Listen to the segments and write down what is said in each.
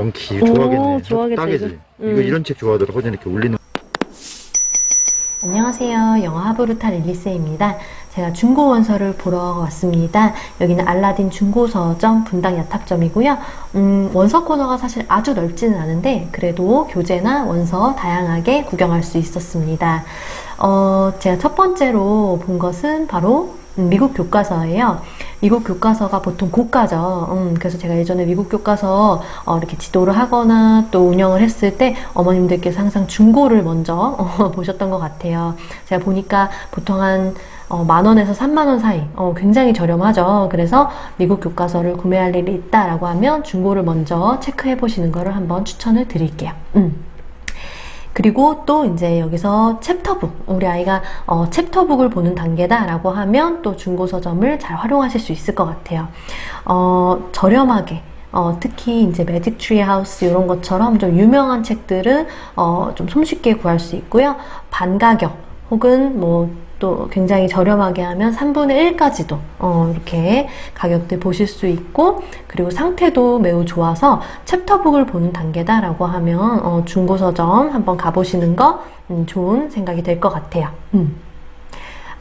오, 좋아하겠네. 좋아하겠다, 딱이지. 이거. 이거 음. 이런 책 좋아하더라. 허전 이렇게 올리는. 안녕하세요. 영어 하브루타 릴리스입니다. 제가 중고 원서를 보러 왔습니다. 여기는 알라딘 중고 서점 분당 야탁점이고요. 음, 원서 코너가 사실 아주 넓지는 않은데 그래도 교재나 원서 다양하게 구경할 수 있었습니다. 어, 제가 첫 번째로 본 것은 바로 음, 미국 교과서예요. 미국 교과서가 보통 고가죠. 음, 그래서 제가 예전에 미국 교과서 어, 이렇게 지도를 하거나 또 운영을 했을 때 어머님들께서 항상 중고를 먼저 어, 보셨던 것 같아요. 제가 보니까 보통 한 어, 만 원에서 3만 원 사이, 어, 굉장히 저렴하죠. 그래서 미국 교과서를 구매할 일이 있다라고 하면 중고를 먼저 체크해 보시는 거를 한번 추천을 드릴게요. 음. 그리고 또 이제 여기서 챕터북, 우리 아이가 어, 챕터북을 보는 단계다 라고 하면 또 중고서점을 잘 활용하실 수 있을 것 같아요. 어, 저렴하게. 어, 특히 이제 매직 트리 하우스 이런 것처럼 좀 유명한 책들은 어, 좀 손쉽게 구할 수 있고요. 반가격 혹은 뭐 또 굉장히 저렴하게 하면 3분의 1까지도 어, 이렇게 가격대 보실 수 있고 그리고 상태도 매우 좋아서 챕터북을 보는 단계다라고 하면 어, 중고서점 한번 가보시는 거 음, 좋은 생각이 될 것 같아요. 음.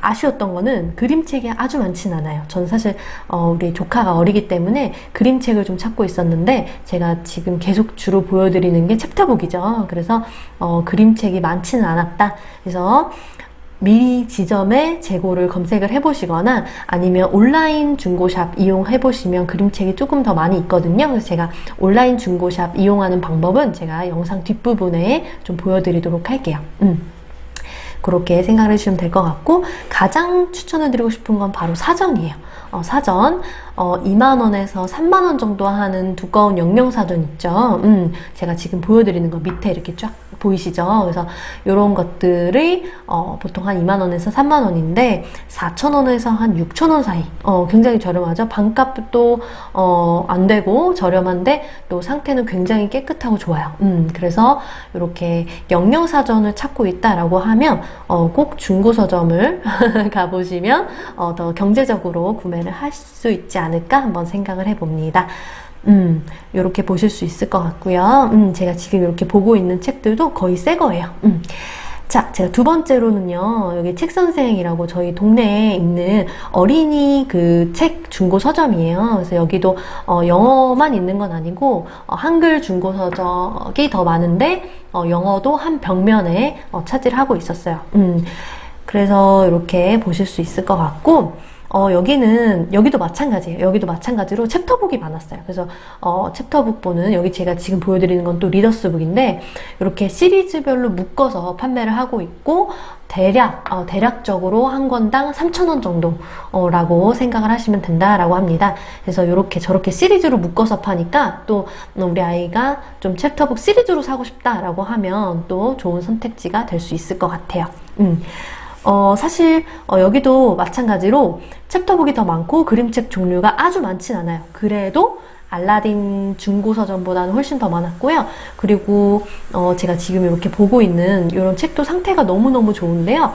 아쉬웠던 거는 그림책이 아주 많진 않아요. 전 사실 어, 우리 조카가 어리기 때문에 그림책을 좀 찾고 있었는데 제가 지금 계속 주로 보여드리는 게 챕터북이죠. 그래서 어, 그림책이 많지는 않았다. 그래서 미리 지점에 재고를 검색을 해보시거나 아니면 온라인 중고샵 이용해보시면 그림책이 조금 더 많이 있거든요. 그래서 제가 온라인 중고샵 이용하는 방법은 제가 영상 뒷부분에 좀 보여드리도록 할게요. 음. 그렇게 생각을 해주시면 될 것 같고 가장 추천을 드리고 싶은 건 바로 사전이에요. 어, 사전 어, 2만 원에서 3만 원 정도 하는 두꺼운 영영 사전 있죠. 음, 제가 지금 보여드리는 거 밑에 이렇게 쫙 보이시죠? 그래서 이런 것들이 어, 보통 한 2만 원에서 3만 원인데 4천 원에서 한 6천 원 사이. 어, 굉장히 저렴하죠. 반값도 어, 안 되고 저렴한데 또 상태는 굉장히 깨끗하고 좋아요. 음, 그래서 이렇게 영영 사전을 찾고 있다라고 하면 어, 꼭 중고 서점을 가보시면 어, 더 경제적으로 구매를 할 수 있지 않을까 한번 생각을 해봅니다. 음, 이렇게 보실 수 있을 것 같고요. 음, 제가 지금 이렇게 보고 있는 책들도 거의 새 거예요. 음. 자, 제가 두 번째로는요, 여기 책 선생이라고 저희 동네에 있는 어린이 그 책 중고 서점이에요. 그래서 여기도 어, 영어만 있는 건 아니고 어, 한글 중고 서적이 더 많은데 어, 영어도 한 벽면에 어, 차지를 하고 있었어요. 음, 그래서 이렇게 보실 수 있을 것 같고. 어, 여기는, 여기도 마찬가지예요. 여기도 마찬가지로 챕터북이 많았어요. 그래서, 어, 챕터북 보는, 여기 제가 지금 보여드리는 건 또 리더스북인데, 이렇게 시리즈별로 묶어서 판매를 하고 있고, 대략, 어, 대략적으로 한 권당 3,000원 정도, 어, 라고 생각을 하시면 된다라고 합니다. 그래서 이렇게 저렇게 시리즈로 묶어서 파니까, 또, 우리 아이가 좀 챕터북 시리즈로 사고 싶다라고 하면 또 좋은 선택지가 될 수 있을 것 같아요. 음. 어, 사실, 어, 여기도 마찬가지로 챕터북이 더 많고 그림책 종류가 아주 많진 않아요. 그래도 알라딘 중고 서점보다는 훨씬 더 많았고요. 그리고, 어, 제가 지금 이렇게 보고 있는 이런 책도 상태가 너무너무 좋은데요.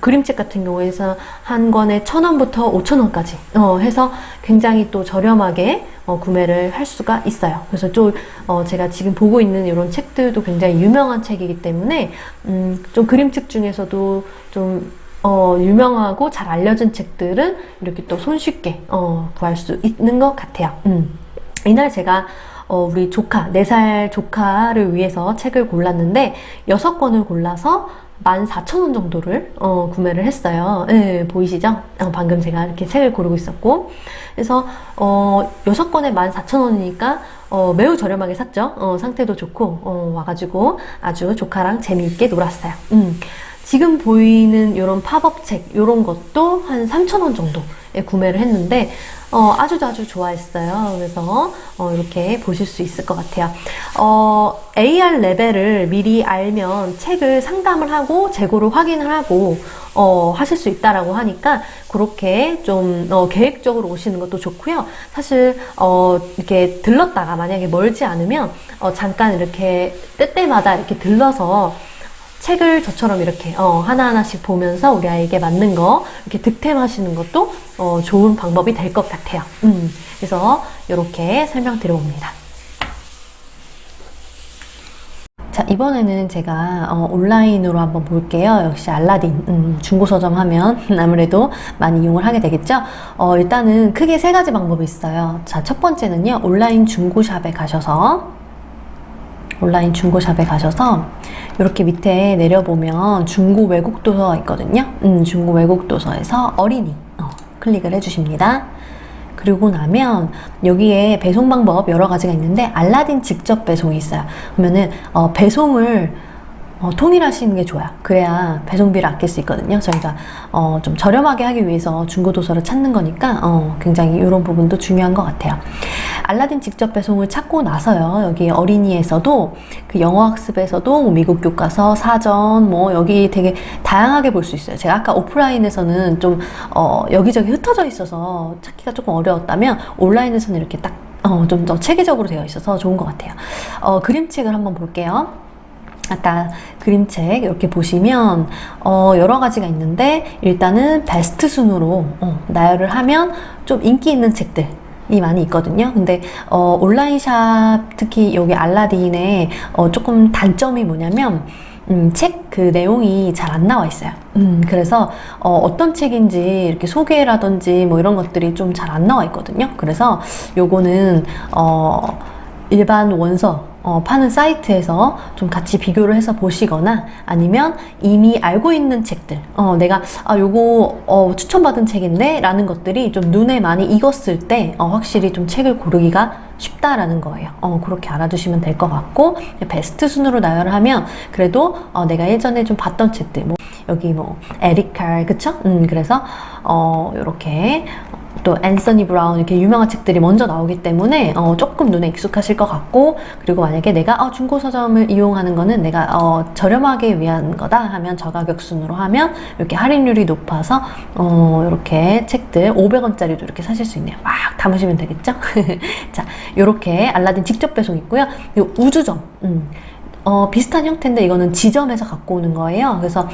그림책 같은 경우에서 한 권에 천 원부터 오천 원까지 어, 해서 굉장히 또 저렴하게 어, 구매를 할 수가 있어요. 그래서 좀 어, 제가 지금 보고 있는 이런 책들도 굉장히 유명한 책이기 때문에 음, 좀 그림책 중에서도 좀 어, 유명하고 잘 알려진 책들은 이렇게 또 손쉽게 어, 구할 수 있는 것 같아요. 음. 이날 제가 어, 우리 조카, 4살 조카를 위해서 책을 골랐는데, 6권을 골라서 14,000원 정도를 어, 구매를 했어요. 네, 보이시죠? 어, 방금 제가 이렇게 책을 고르고 있었고. 그래서, 어, 6권에 14,000원이니까, 어, 매우 저렴하게 샀죠. 어, 상태도 좋고, 어, 와가지고 아주 조카랑 재미있게 놀았어요. 음. 지금 보이는 이런 팝업 책, 이런 것도 한 3,000원 정도에 구매를 했는데, 어, 아주 아주 좋아했어요. 그래서, 어, 이렇게 보실 수 있을 것 같아요. 어, AR 레벨을 미리 알면 책을 상담을 하고 재고를 확인을 하고, 어, 하실 수 있다라고 하니까, 그렇게 좀, 어, 계획적으로 오시는 것도 좋고요. 사실, 어, 이렇게 들렀다가 만약에 멀지 않으면, 어, 잠깐 이렇게 때때마다 이렇게 들러서, 책을 저처럼 이렇게 어, 하나하나씩 보면서 우리 아이에게 맞는 거 이렇게 득템하시는 것도 어, 좋은 방법이 될 것 같아요. 음, 그래서 이렇게 설명드려봅니다. 자, 이번에는 제가 어, 온라인으로 한번 볼게요. 역시 알라딘 음, 중고 서점 하면 아무래도 많이 이용을 하게 되겠죠. 어, 일단은 크게 세 가지 방법이 있어요. 자, 첫 번째는요. 온라인 중고샵에 가셔서 온라인 중고샵에 가셔서 이렇게 밑에 내려보면 중고 외국 도서가 있거든요. 음, 중고 외국 도서에서 어린이 어, 클릭을 해주십니다. 그리고 나면 여기에 배송 방법 여러 가지가 있는데 알라딘 직접 배송이 있어요. 그러면은 어, 배송을 어, 통일하시는 게 좋아요. 그래야 배송비를 아낄 수 있거든요. 저희가 어, 좀 저렴하게 하기 위해서 중고 도서를 찾는 거니까 어, 굉장히 이런 부분도 중요한 것 같아요. 알라딘 직접 배송을 찾고 나서요. 여기 어린이에서도 그 영어 학습에서도 뭐 미국 교과서, 사전 뭐 여기 되게 다양하게 볼 수 있어요. 제가 아까 오프라인에서는 좀 어, 여기저기 흩어져 있어서 찾기가 조금 어려웠다면 온라인에서는 이렇게 딱 어, 좀 더 체계적으로 되어 있어서 좋은 것 같아요. 어, 그림책을 한번 볼게요. 아까 그림책 이렇게 보시면 어, 여러 가지가 있는데 일단은 베스트 순으로 어, 나열을 하면 좀 인기 있는 책들 이 많이 있거든요. 근데 어, 온라인샵 특히 여기 알라딘에 어, 조금 단점이 뭐냐면 음, 책 그 내용이 잘 안 나와 있어요. 음, 그래서 어, 떤 책인지 이렇게 소개라든지 뭐 이런 것들이 좀 잘 안 나와 있거든요. 그래서 요거는 어, 일반 원서 어, 파는 사이트에서 좀 같이 비교를 해서 보시거나 아니면 이미 알고 있는 책들 어, 내가 아 요거 어, 추천받은 책인데 라는 것들이 좀 눈에 많이 익었을 때 어, 확실히 좀 책을 고르기가 쉽다라는 거예요. 어, 그렇게 알아두시면 될 것 같고 베스트 순으로 나열을 하면 그래도 어, 내가 예전에 좀 봤던 책들 뭐 여기 뭐 에리칼 그쵸? 음, 그래서 어, 요렇게 또 앤서니 브라운 이렇게 유명한 책들이 먼저 나오기 때문에 어, 조금 눈에 익숙하실 것 같고 그리고 만약에 내가 어, 중고 서점을 이용하는 거는 내가 어, 저렴하게 위한 거다 하면 저가격 순으로 하면 이렇게 할인율이 높아서 어, 이렇게 책들 500원짜리도 이렇게 사실 수 있네요. 막 담으시면 되겠죠? 자, 이렇게 알라딘 직접 배송 있고요. 그리고 우주점 음. 어, 비슷한 형태인데 이거는 지점에서 갖고 오는 거예요. 그래서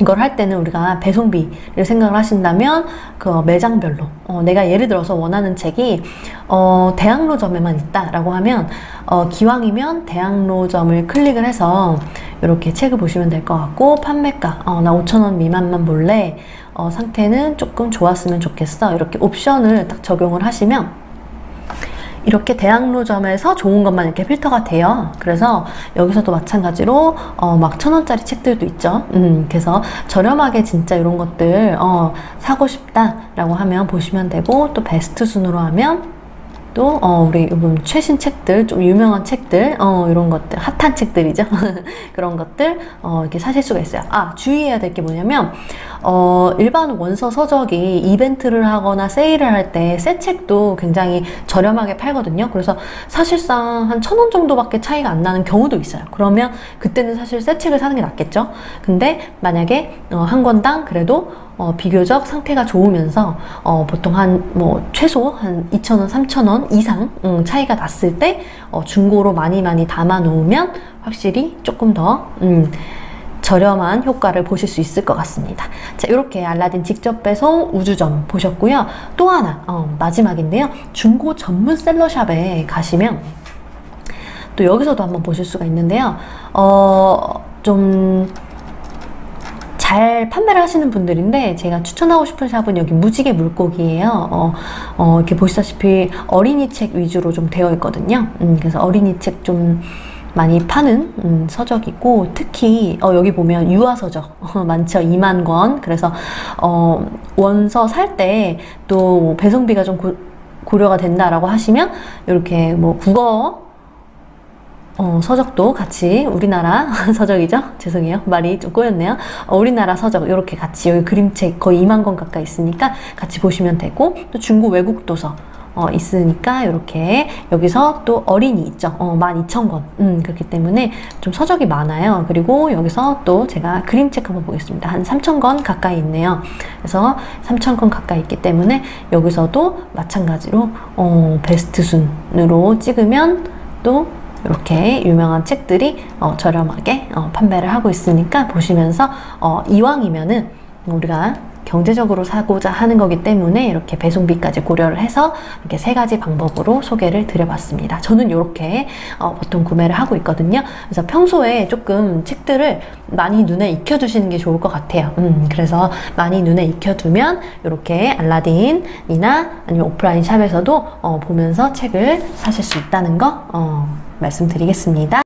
이걸 할 때는 우리가 배송비를 생각을 하신다면 그 매장별로 어, 내가 예를 들어서 원하는 책이 어, 대학로점에만 있다라고 하면 어, 기왕이면 대학로점을 클릭을 해서 이렇게 책을 보시면 될 것 같고 판매가 어, 나 5천원 미만만 볼래 어, 상태는 조금 좋았으면 좋겠어 이렇게 옵션을 딱 적용을 하시면 이렇게 대학로점에서 좋은 것만 이렇게 필터가 돼요. 그래서 여기서도 마찬가지로 어, 막 천 원짜리 책들도 있죠. 음, 그래서 저렴하게 진짜 이런 것들 어, 사고 싶다라고 하면 보시면 되고 또 베스트 순으로 하면 또 어, 우리 이번 최신 책들 좀 유명한 책들 어, 이런 것들 핫한 책들이죠. 그런 것들 어, 이렇게 사실 수가 있어요. 아 주의해야 될 게 뭐냐면 어, 일반 원서 서적이 이벤트를 하거나 세일을 할 때 새 책도 굉장히 저렴하게 팔거든요. 그래서 사실상 한 천 원 정도밖에 차이가 안 나는 경우도 있어요. 그러면 그때는 사실 새 책을 사는 게 낫겠죠? 근데 만약에 어, 한 권당 그래도 어, 비교적 상태가 좋으면서 어, 보통 한 뭐 최소 한 2,000원, 3,000원 이상 음, 차이가 났을 때 어, 중고로 많이 많이 담아 놓으면 확실히 조금 더 음, 저렴한 효과를 보실 수 있을 것 같습니다. 자, 이렇게 알라딘 직접 배송 우주점 보셨고요. 또 하나 어, 마지막인데요. 중고 전문 셀러샵에 가시면 또 여기서도 한번 보실 수가 있는데요. 어, 좀 잘 판매를 하시는 분들인데 제가 추천하고 싶은 샵은 여기 무지개 물고기예요. 어, 어, 이렇게 보시다시피 어린이 책 위주로 좀 되어 있거든요. 음, 그래서 어린이 책 좀 많이 파는 음, 서적이고 특히 어, 여기 보면 유아 서적 어, 많죠 2만 권 그래서 어, 원서 살 때 또 배송비가 좀 고, 고려가 된다라고 하시면 이렇게 뭐 국어 어, 서적도 같이 우리나라 서적이죠? 죄송해요. 말이 좀 꼬였네요. 어, 우리나라 서적 이렇게 같이 여기 그림책 거의 2만 권 가까이 있으니까 같이 보시면 되고 또 중고 외국 도서 어, 있으니까 이렇게 여기서 또 어린이 있죠. 어, 12,000권. 음, 그렇기 때문에 좀 서적이 많아요. 그리고 여기서 또 제가 그림책 한번 보겠습니다. 한 3,000권 가까이 있네요. 그래서 3,000권 가까이 있기 때문에 여기서도 마찬가지로 어, 베스트 순으로 찍으면 또 이렇게 유명한 책들이 어, 저렴하게 어, 판매를 하고 있으니까 보시면서 어, 이왕이면은 우리가 경제적으로 사고자 하는 거기 때문에 이렇게 배송비까지 고려를 해서 이렇게 세 가지 방법으로 소개를 드려봤습니다. 저는 이렇게 어, 보통 구매를 하고 있거든요. 그래서 평소에 조금 책들을 많이 눈에 익혀두시는 게 좋을 것 같아요. 음, 그래서 많이 눈에 익혀두면 이렇게 알라딘이나 아니면 오프라인 샵에서도 어, 보면서 책을 사실 수 있다는 거 어, 말씀드리겠습니다.